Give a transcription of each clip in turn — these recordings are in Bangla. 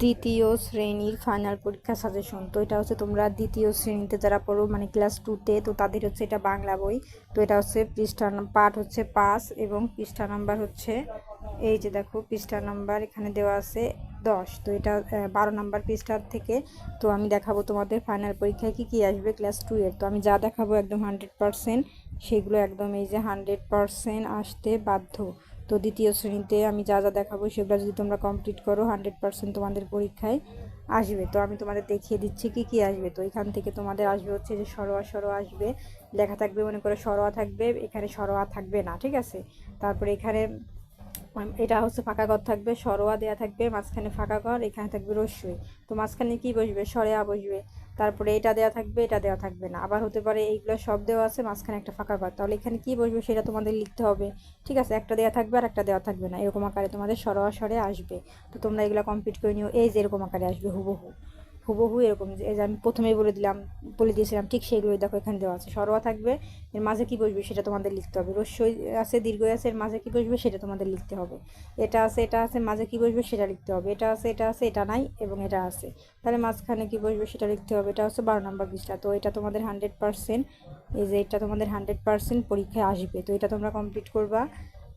দ্বিতীয় শ্রেণির ফাইনাল পরীক্ষা সাজেশন তো এটা হচ্ছে তোমরা দ্বিতীয় শ্রেণীতে যারা পড়ো মানে ক্লাস টুতে তো তাদের হচ্ছে এটা বাংলা বই। তো এটা হচ্ছে পৃষ্ঠা পাঠ হচ্ছে পাঁচ এবং পৃষ্ঠা নাম্বার হচ্ছে, এই যে দেখো পৃষ্ঠা নাম্বার এখানে দেওয়া আছে দশ। তো এটা বারো নাম্বার পৃষ্ঠার থেকে, তো আমি দেখাবো তোমাদের ফাইনাল পরীক্ষায় কি কি আসবে ক্লাস টু এর। তো আমি যা দেখাবো একদম হান্ড্রেড পারসেন্ট সেগুলো একদম এই যে হান্ড্রেড পারসেন্ট আসতে বাধ্য। তো দ্বিতীয় শ্রেণীতে আমি যা যা দেখাবো সেগুলো যদি তোমরা কমপ্লিট করো হান্ড্রেড পার্সেন্ট তোমাদের পরীক্ষায় আসবে। তো আমি তোমাদের দেখিয়ে দিচ্ছি কি কি আসবে। তো এখান থেকে তোমাদের আসবে হচ্ছে যে সরোয়া সরোয়া আসবে, লেখা থাকবে মনে করে সরোয়া থাকবে, এখানে সরোয়া থাকবে না, ঠিক আছে? তারপরে এখানে এটা হচ্ছে ফাঁকা ঘর থাকবে, সরোয়া দেয়া থাকবে, মাঝখানে ফাঁকা ঘর, এখানে থাকবে রস্যই তো মাঝখানে কি বসবে? সরেয়া বসবে। তারপরে এটা দেওয়া থাকবে, এটা দেওয়া থাকবে না। আবার হতে পারে এইগুলো সব দেওয়া আছে, মাঝখানে একটা ফাঁকা ঘর। তাহলে এখানে কি বসবে সেটা তোমাদের লিখতে হবে। ঠিক আছে, একটা দেওয়া থাকবে আর একটা দেওয়া থাকবে না। এরকম আকারে তোমাদের সরোয়া সরে আসবে। তো তোমরা এগুলো কমপ্লিট করে নিও। এই যে এরকম আকারে আসবে হুবহু। হুবহু এরকম যে আমি প্রথমেই বলে দিলাম, বলে দিয়েছিলাম, ঠিক সেইগুলোই দেখো এখানে দেওয়া আছে। সরোয়া থাকবে, এর মাঝে কি বসবে সেটা তোমাদের লিখতে হবে। রস্যই আছে দীর্ঘ আছে, এর মাঝে কি বসবে সেটা তোমাদের লিখতে হবে। এটা আছে এটা আছে মাঝে কি বসবে সেটা লিখতে হবে। এটা আছে এটা আছে, এটা নাই, এবং এটা আছে। তাহলে মাঝখানে কি বসবে সেটা লিখতে হবে, এটা হচ্ছে বারো নম্বর পৃষ্ঠা। তো এটা তোমাদের হান্ড্রেড পারসেন্ট এই যে এটা তোমাদের হান্ড্রেড পারসেন্ট পরীক্ষায় আসবে। তো এটা তোমরা কমপ্লিট করবা।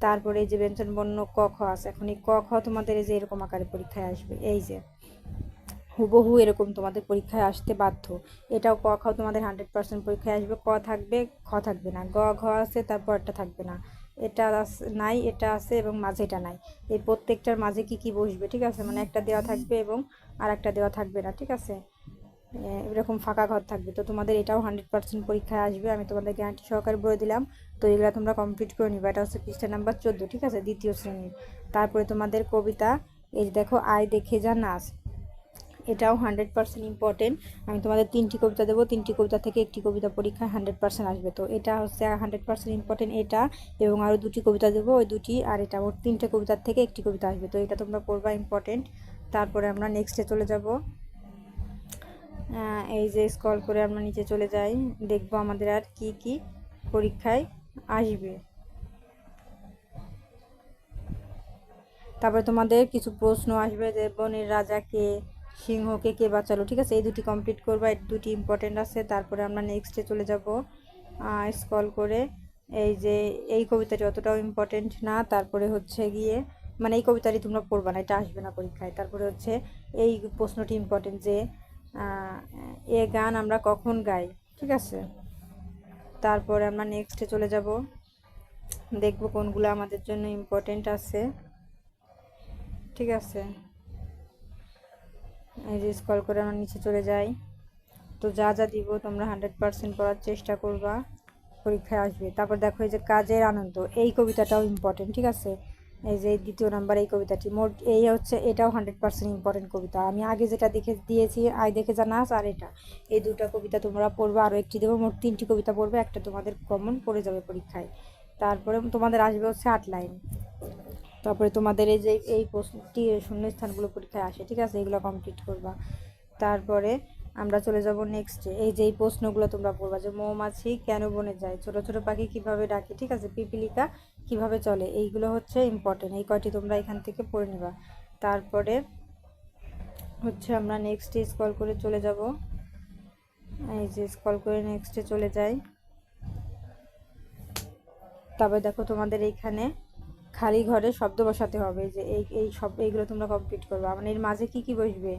তারপরে এই যে ব্যঞ্জন বর্ণ ক, খ আছে। এখন এই ক, খ তোমাদের এই যে এরকম আকারে পরীক্ষায় আসবে। এই যে হুবহু এরকম তোমাদের পরীক্ষায় আসতে বাধ্য। এটাও ক, খ তোমাদের হান্ড্রেড পার্সেন্ট পরীক্ষায় আসবে। ক থাকবে, খ থাকবে না। গ, ঘ আছে, তারপর একটা থাকবে না। এটা নাই, এটা আছে এবং মাঝে এটা নাই। এই প্রত্যেকটার মাঝে কি কি বসবে, ঠিক আছে? মানে একটা দেওয়া থাকবে এবং আর একটা দেওয়া থাকবে না, ঠিক আছে? এরকম ফাঁকা ঘর থাকবে। তো তোমাদের এটাও হান্ড্রেড পার্সেন্ট পরীক্ষায় আসবে। আমি তোমাদের গ্যারান্টি সহকারে বলে দিলাম। তো এগুলো তোমরা কমপ্লিট করে নিবে। এটা হচ্ছে পৃষ্ঠা নাম্বার চোদ্দ, ঠিক আছে? দ্বিতীয় শ্রেণির। তারপরে তোমাদের কবিতা, এই দেখো, আয় দেখে যা নাচ। এটাও হান্ড্রেড পার্সেন্ট ইম্পর্টেন্ট আমি তোমাদের তিনটি কবিতা দেবো। তিনটি কবিতা থেকে একটি কবিতা পরীক্ষায় হান্ড্রেড পার্সেন্ট আসবে। তো এটা হচ্ছে হান্ড্রেড পার্সেন্ট ইম্পর্টেন্ট এটা এবং আরও দুটি কবিতা দেবো। ওই দুটি আর এটা ওর তিনটে কবিতার থেকে একটি কবিতা আসবে। তো এটা তোমরা পড়বা ইম্পর্টেন্ট তারপরে আমরা নেক্সটে চলে যাব। এই যে স্কল করে আমরা নিচে চলে যাই। দেখব আমাদের আর কি কি পরীক্ষায় আসবে। তারপরে তোমাদের কিছু প্রশ্ন আসবে যে বনের রাজাকে সিংহকে কে বাঁচালো, ঠিক আছে? এই দুটি কমপ্লিট করবা দুটি ইম্পর্টেন্ট আছে, তারপরে আমরা নেক্সটে চলে যাব স্কল করে। এই যে, এই কবিতাটি অতটাও ইম্পর্টেন্ট না, তারপরে হচ্ছে গিয়ে মানে এই কবিতাটি তোমরা পড়বা না, এটা আসবে না পরীক্ষায়। তারপরে হচ্ছে এই প্রশ্নটি ইম্পর্টেন্ট যে এ গান আমরা কখন গাই, ঠিক আছে? তারপরে আমরা নেক্সটে চলে যাব। দেখব কোনগুলো আমাদের জন্য ইম্পর্টেন্ট আছে, ঠিক আছে? এই যে স্কল করে আমরা নিচে চলে যাই। তো যা যা দিব তোমরা হান্ড্রেড পার্সেন্ট পড়ার চেষ্টা করবা, পরীক্ষায় আসবে। তারপর দেখো এই যে কাজের আনন্দ, এই কবিতাটাও ইম্পর্টেন্ট ঠিক আছে? এই যে দ্বিতীয় নাম্বার এই কবিতাটি, মোট এই হচ্ছে এটাও হান্ড্রেড পার্সেন্ট ইম্পর্টেন্ট কবিতা। আমি আগে যেটা দেখে দিয়েছি আই দেখে যা আর এটা। এই দুটো কবিতা তোমরা পড়বে, আরও একটি দেবো, মোট তিনটি কবিতা পড়বে, একটা তোমাদের কমন পড়ে যাবে পরীক্ষায়। তারপরে তোমাদের আসবে হচ্ছে আট লাইন তারপরে তোমাদের এই যে এই প্রশ্নটি শূন্যস্থানগুলো পরীক্ষায় আসে, ঠিক আছে? এগুলো কমপ্লিট করবা। তারপরে আমরা চলে যাব নেক্সটে এই যে এই প্রশ্নগুলো তোমরা পড়বা যে মৌমাছি কেন বনে যায়? ছোট ছোট পাখি কীভাবে ডাকে, ঠিক আছে? পিপিলিকা কীভাবে চলে? এইগুলো হচ্ছে ইম্পর্টেন্ট এই কয়টি তোমরা এখান থেকে পড়ে নিবা। তারপরে হচ্ছে আমরা নেক্সটে স্কল করে চলে যাব। এই যে স্কল করে নেক্সটে চলে যাই। তবে দেখো তোমাদের এইখানে খালি ঘরে শব্দ বসাতে হবে যে এই এই সব এইগুলো তোমরা কমপ্লিট করবে। মানে এর মাঝে কি কি বসবে?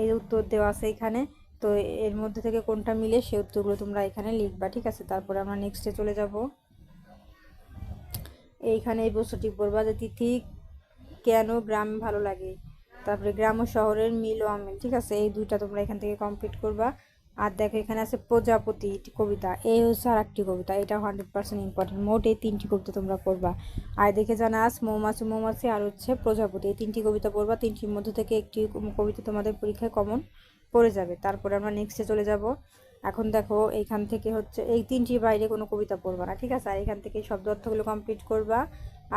এই উত্তর দেওয়া আছে এখানে। তো এর মধ্যে থেকে কোনটা মিলে সেই উত্তরগুলো তোমরা এখানে লিখবা, ঠিক আছে? তারপরে আমরা নেক্সটে চলে যাব। এইখানে এই প্রশ্নটি পড়বা যে তিথি কেন গ্রাম ভালো লাগে? তারপরে গ্রাম ও শহরের মিল ও অমিল ঠিক আছে? এই দুইটা তোমরা এখান থেকে কমপ্লিট করবা। আর দেখো, এখানে আছে প্রজাপতি কবিতা। এই হচ্ছে আর একটি কবিতা। এটা হান্ড্রেড পার্সেন্ট ইম্পর্টেন্ট মোট এই তিনটি কবিতা তোমরা পড়বা। আর দেখে জানা আস মৌমাছি মৌমাছি আর হচ্ছে প্রজাপতি। এই তিনটি কবিতা পড়বা। তিনটির মধ্যে থেকে একটি কবিতা তোমাদের পরীক্ষায় কমন পড়ে যাবে। তারপরে আমরা নেক্সটে চলে যাব। এখন দেখো, এইখান থেকে হচ্ছে, এই তিনটির বাইরে কোনো কবিতা পড়বা না, ঠিক আছে? আর এখান থেকে শব্দ অর্থগুলো কমপ্লিট করবা।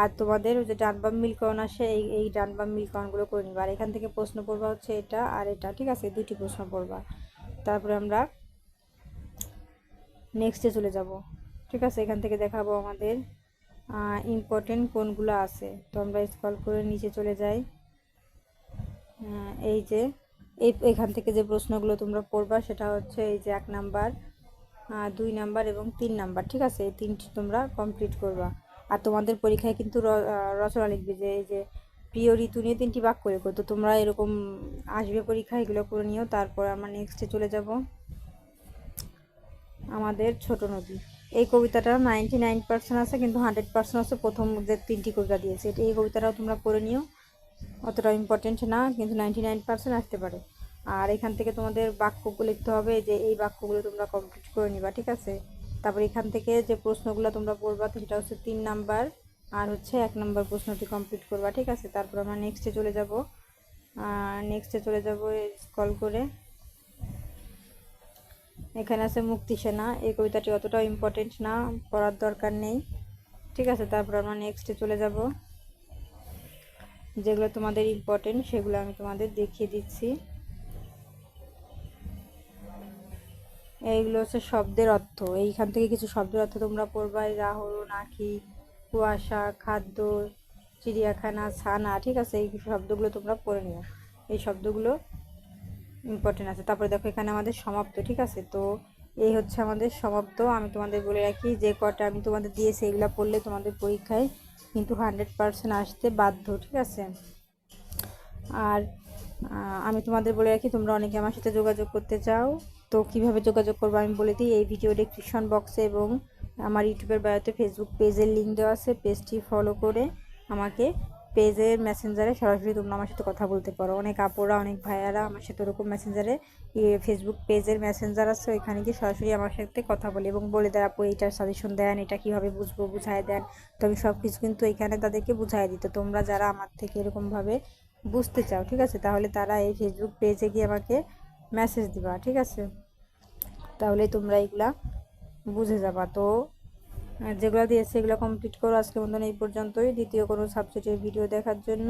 আর তোমাদের যে ডান বাম মিলকরণ আসে, এই এই ডান বাম মিলকরণগুলো করে নিবা। আর এখান থেকে প্রশ্ন পড়বা হচ্ছে এটা আর এটা, ঠিক আছে? দুটি প্রশ্ন পড়বা। তারপরে আমরা নেক্সটে চলে যাব। ঠিক আছে, এখান থেকে দেখাবো আমাদের ইম্পর্টেন্ট কোনগুলো আছে। তো আমরা স্কল করে নিচে চলে যাই। এই যে, এই, এখান থেকে যে প্রশ্নগুলো তোমরা পড়বা, সেটা হচ্ছে এই যে এক নাম্বার দুই নাম্বার এবং তিন নাম্বার। ঠিক আছে, এই তিনটি তোমরা কমপ্লিট করবা। আর তোমাদের পরীক্ষায় কিন্তু রচনা লিখবে যে, এই যে প্রিয় ঋতু নিয়ে তিনটি বাক্য লেখো তো তোমরা এরকম আসবে পরীক্ষা, এগুলো করে নিও, তারপর আমরা নেক্সটে চলে যাব। আমাদের ছোট নদী। এই কবিতাটা নাইনটি নাইন পার্সেন্ট আছে, কিন্তু হান্ড্রেড পার্সেন্ট আছে, প্রথম যে তিনটি কবিতা দিয়েছে। এটা- এই কবিতাটাও তোমরা করে নিও। অতটা ইম্পর্টেন্ট না, কিন্তু নাইনটি নাইন পার্সেন্ট আসতে পারে। আর এখান থেকে তোমাদের বাক্যগুলো লিখতে হবে যে, এই বাক্যগুলো তোমরা কমপ্লিট করে নিবা, ঠিক আছে? তারপর এখান থেকে যে প্রশ্নগুলো তোমরা পড়বা, সেটা হচ্ছে তিন নাম্বার। আর হচ্ছে এক নম্বর প্রশ্নটি কমপ্লিট করবা, ঠিক আছে? তারপর আমরা নেক্সটে চলে যাব। নেক্সটে চলে যাব স্কল করে। এখানে আছে মুক্তি সেনা। এই কবিতাটি অতটাও ইম্পর্টেন্ট না, পড়ার দরকার নেই। ঠিক আছে? তারপর আমরা নেক্সটে চলে যাব। যেগুলো তোমাদের ইম্পর্টেন্ট সেগুলো আমি তোমাদের দেখিয়ে দিচ্ছি। এইগুলো হচ্ছে শব্দের অর্থ। এইখান থেকে কিছু শব্দের অর্থ তোমরা পড়বা। রাহুল আখি কুয়াশা, খাদ্য, চিড়িয়াখানা, ছানা, ঠিক আছে, এই শব্দগুলো তোমরা পড়ে নিও। এই শব্দগুলো ইম্পর্টেন্ট আছে। তারপরে দেখো এখানে আমাদের সমাপ্ত, ঠিক আছে? তো এই হচ্ছে আমাদের সমাপ্ত। আমি তোমাদের বলে রাখি, যে কটা আমি তোমাদের দিয়েছি, এগুলো পড়লে তোমাদের পরীক্ষায় কিন্তু হান্ড্রেড পার্সেন্ট আসতে বাধ্য, ঠিক আছে? আর আমি তোমাদের বলে রাখি, তোমরা অনেকে আমার সাথে যোগাযোগ করতে চাও। তো কীভাবে যোগাযোগ করব আমি বলে দিই, এই ভিডিও ডেসক্রিপশন বক্সে এবং আমার ইউটিউবের বায়োতে ফেসবুক পেজের লিঙ্ক দেওয়া আছে পেজটি ফলো করে আমাকে পেজের মেসেঞ্জারে সরাসরি তোমরা আমার সাথে কথা বলতে পারো। অনেক আপুরা, অনেক ভাইয়ারা আমার সাথে ওরকম মেসেঞ্জারে ফেসবুক পেজের মেসেঞ্জার আছে, ওইখানে গিয়ে সরাসরি আমার সাথে কথা বলে এবং বলে দেয়, আপু, এইটার সাজেশন দেন, এটা কীভাবে বুঝব বুঝায় দেন। তো আমি সব কিছু কিন্তু এখানে তাদেরকে বুঝাই দিত তোমরা যারা আমার থেকে এরকমভাবে বুঝতে চাও, ঠিক আছে? তাহলে তারা এই ফেসবুক পেজে গিয়ে আমাকে মেসেজ দিবা, ঠিক আছে? তাহলে তোমরা এগুলা বুঝে যাবা। তো যেগুলো দিয়েছে এগুলো কমপ্লিট করো। আজকের মতন এই পর্যন্তই। দ্বিতীয় কোনো সাবজেক্টের ভিডিও দেখার জন্য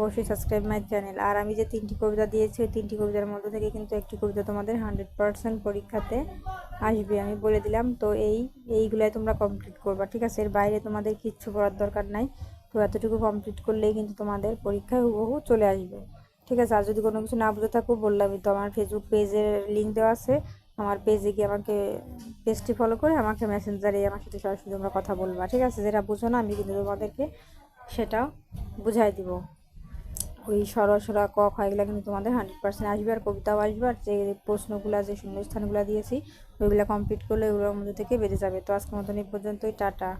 অবশ্যই সাবস্ক্রাইব মাই চ্যানেল আর আমি যে তিনটি কবিতা দিয়েছি, ওই তিনটি কবিতার মধ্যে থেকে কিন্তু একটি কবিতা তোমাদের হান্ড্রেড পার্সেন্ট পরীক্ষাতে আসবে। আমি বলে দিলাম, তো এই, এইগুলাই তোমরা কমপ্লিট করবা, ঠিক আছে? এর বাইরে তোমাদের কিচ্ছু করার দরকার নাই। তো এতটুকু কমপ্লিট করলেই কিন্তু তোমাদের পরীক্ষায় হুবহু চলে আসবে। ঠিক আছে? আর যদি কোনো কিছু না বুঝে থাকো, বললামই তো, আমার ফেসবুক পেজের লিঙ্ক দেওয়া আছে। আমার পেজে গিয়ে আমাকে পেজটি ফলো করে আমাকে মেসেঞ্জারে আমার সাথে সরাসরি তোমরা কথা বলবা। ঠিক আছে? যেটা বুঝো না, আমি কিন্তু তোমাদেরকে সেটাও বুঝাই দিব। ওই সরসরা ক খ এগুলো কিন্তু তোমাদের হান্ড্রেড পার্সেন্ট আসবে আর কবিতাও আসবে আর যে প্রশ্নগুলো, যে শূন্যস্থানগুলো দিয়েছি, ওইগুলো কমপ্লিট করলে ওগুলোর মধ্যে থেকে বেড়ে যাবে। তো আজকের মতন এই পর্যন্তই, টাটা।